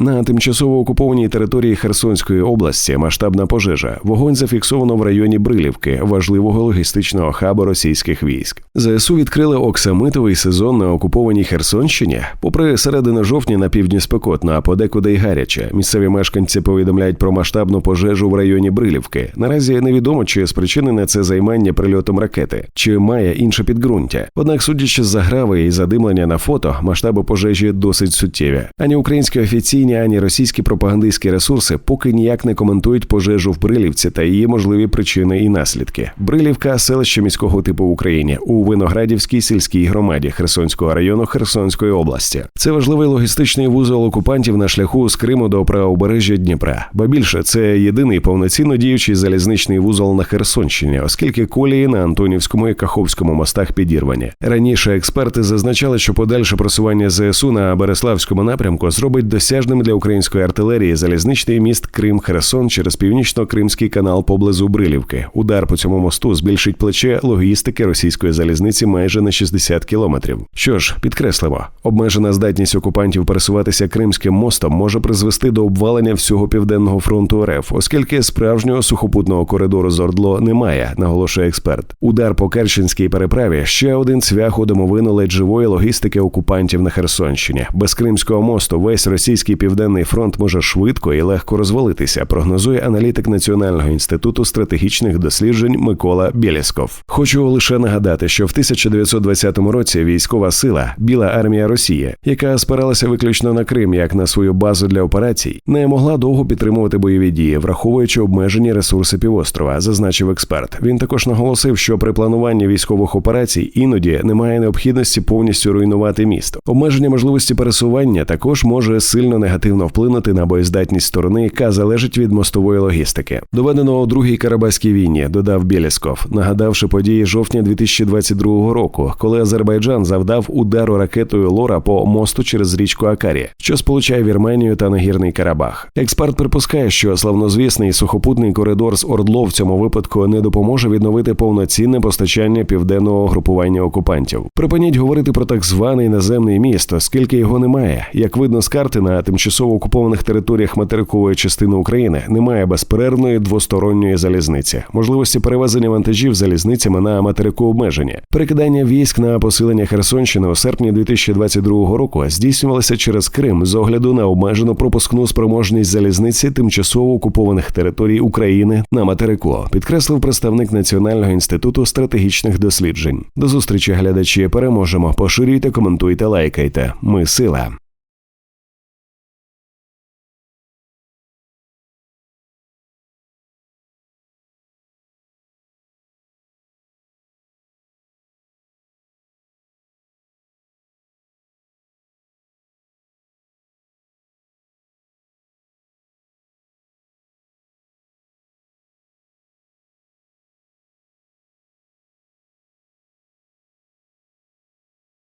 На тимчасово окупованій території Херсонської області масштабна пожежа. Вогонь зафіксовано в районі Брилівки, важливого логістичного хабу російських військ. ЗСУ відкрили оксамитовий сезон на окупованій Херсонщині. Попри середину жовтня на півдні спекотно, а подекуди й гаряче. Місцеві мешканці повідомляють про масштабну пожежу в районі Брилівки. Наразі невідомо, чи спричинене це займання прильотом ракети, чи має інше підґрунтя. Однак, судячи з заграви і задимлення на фото, масштаби пожежі досить суттєві. Ані українські офіційні, ані російські пропагандистські ресурси поки ніяк не коментують пожежу в Брилівці та її можливі причини і наслідки. Брилівка селище міського типу в Україні у Виноградівській сільській громаді Херсонського району Херсонської області. Це важливий логістичний вузол окупантів на шляху з Криму до правобережжя Дніпра. Ба більше це єдиний повноцінно діючий залізничний вузол на Херсонщині, оскільки колії на Антонівському і Каховському мостах підірвані. Раніше експерти зазначали, що подальше просування ЗСУ на Береславському напрямку зробить досяжним для української артилерії залізничний міст Крим Херсон через північно-кримський канал поблизу Брилівки. Удар по цьому мосту збільшить плече логістики російської залізниці майже на 60 кілометрів. Що ж, підкреслимо, обмежена здатність окупантів пересуватися Кримським мостом може призвести до обвалення всього південного фронту РФ, оскільки справжнього сухопутного коридору з Ордло немає, наголошує експерт. Удар по Керченській переправі ще один цвях у домовину ледь живої логістики окупантів на Херсонщині. Без Кримського мосту весь російський південний фронт може швидко і легко розвалитися. Прогнозує аналітик Національного інституту стратегічних досліджень Микола Білєсков. Хочу лише нагадати, що в 1920 році військова сила Біла армія Росії, яка спиралася виключно на Крим як на свою базу для операцій, не могла довго підтримувати бойові дії, враховуючи обмежені ресурси півострова, зазначив експерт. Він також наголосив, що при плануванні військових операцій іноді немає необхідності повністю руйнувати місто. Обмеження можливості пересування також може сильно негативно вплинути на боєздатність сторони, яка залежить від мостової логістики. Доведено у другій Карабаській війні, додав Білісков, нагадавши події жовтня 2022 року, коли Азербайджан завдав удару ракетою Лора по мосту через річку Акарі, що сполучає Вірменію та Нагірний Карабах. Експерт припускає, що славнозвісний сухопутний коридор з Ордло в цьому випадку не допоможе відновити повноцінне постачання південного групування окупантів. Припиніть говорити про так званий наземний міст, оскільки його немає. Як видно з карти на тимчасово окупованих територіях материкової частини України немає безперервної двосторонньої залізниці, можливості перевезення вантажів залізницями на материку обмежені. Перекидання військ на посилення Херсонщини у серпні 2022 року здійснювалося через Крим з огляду на обмежену пропускну спроможність залізниці тимчасово окупованих територій України на материку, підкреслив представник Національного інституту стратегічних досліджень. До зустрічі глядачі переможемо. Поширюйте, коментуйте, лайкайте. Ми сила.